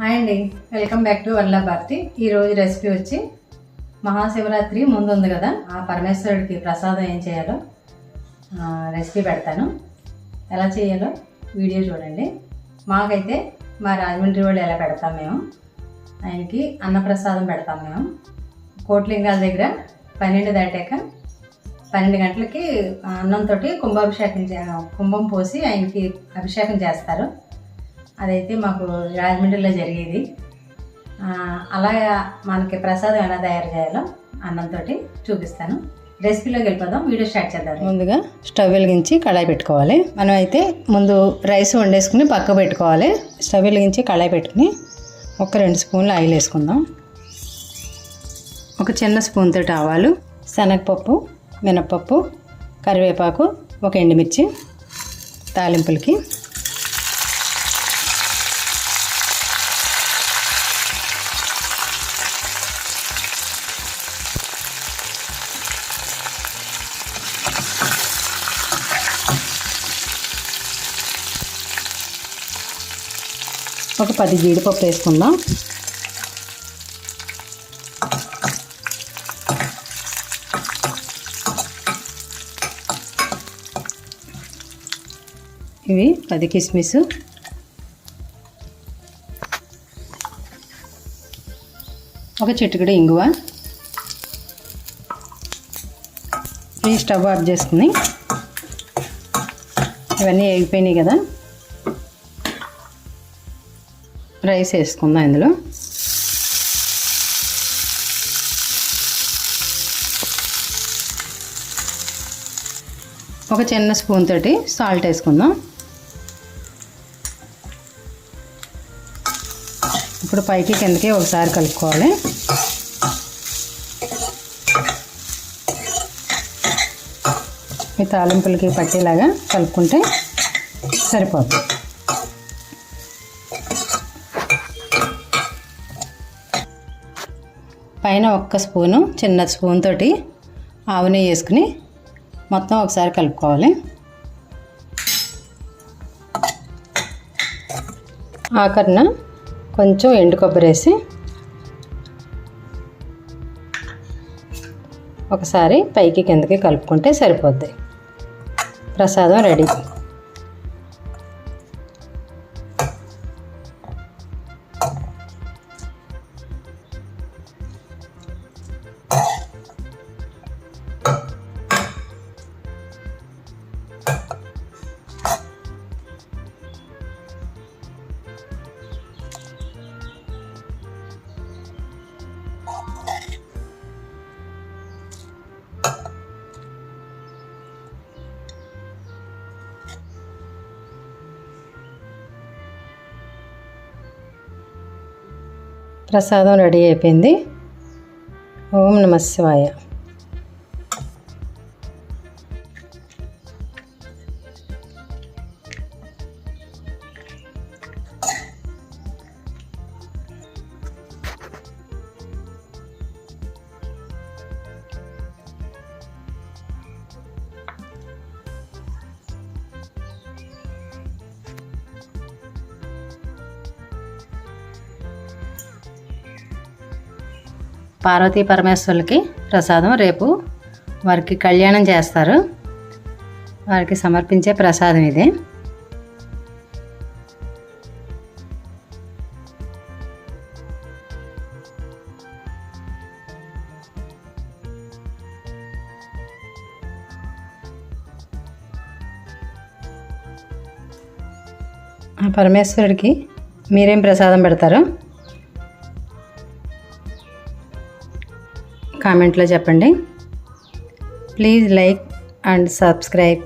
Hi అండి. Welcome back to వల్లా భారతి. ఈరోజు రెసిపీ వచ్చి మహాశివరాత్రి ముందు ఉంది కదా. ఆ పరమేశ్వరుడికి ప్రసాదం ఏం చేయాలో రెసిపీ పెడతాను. ఎలా చేయాలో వీడియో చూడండి. మాకైతే మా రాజమండ్రి వాళ్ళు ఎలా పెడతాం మేము ఆయనకి అన్నప్రసాదం పెడతాం మేము. కోట్లింగాల దగ్గర పన్నెండు దాటాక పన్నెండు గంటలకి అన్నంతో కుంభాభిషేకం చే కుంభం పోసి ఆయనకి అభిషేకం చేస్తారు. అదైతే మాకు రాజమండ్రిలో జరిగేది. అలాగా మనకి ప్రసాదం ఎలా తయారు చేయాలో అన్నంతో చూపిస్తాను. రెసిపీలోకి వెళ్ళిపోదాం వీడియో స్టార్ట్ చేద్దాం. ముందుగా స్టవ్ వెలిగించి కళాయి పెట్టుకోవాలి. మనం అయితే ముందు రైస్ వండేసుకుని పక్క పెట్టుకోవాలి. స్టవ్ వెలిగించి కళాయి పెట్టుకుని ఒక రెండు స్పూన్లు ఆయిల్ వేసుకుందాం. ఒక చిన్న స్పూన్ తోటి ఆవాలు శనగపప్పు మినప్పప్పు కరివేపాకు ఒక ఎండుమిర్చి తాలింపులకి ఒక పది జీడిపప్పు వేసుకుందాం. ఇవి పది కిస్మిస్. ఒక చిటికెడు ఇంగువ. ఈ స్టవ్ ఆఫ్ చేసుకుని ఇవన్నీ వేగిపోయినాయి కదా. రైస్ వేసుకుందాం ఇందులో. ఒక చిన్న స్పూన్ తోటి సాల్ట్ వేసుకుందాం. ఇప్పుడు పైకి కిందకి ఒకసారి కలుపుకోవాలి. ఈ తాలింపులకి పట్టేలాగా కలుపుకుంటే సరిపోతుంది. పైన ఒక్క స్పూను చిన్న స్పూన్ తోటి ఆవు నెయ్యి వేసుకుని మొత్తం ఒకసారి కలుపుకోవాలి. ఆఖరిన కొంచెం ఎండు కొబ్బరి వేసి ఒకసారి పైకి కిందకి కలుపుకుంటే సరిపోద్ది. ప్రసాదం రెడీ. ప్రసాదం రెడీ అయిపోయింది. ఓం నమ శివాయ. పార్వతీ పరమేశ్వరులకి ప్రసాదం రేపు వారికి కళ్యాణం చేస్తారు. వారికి సమర్పించే ప్రసాదం ఇది. ఆ పరమేశ్వరుడికి మీరేం ప్రసాదం పెడతారు? కామెంట్లో చెప్పండి. Please like and subscribe.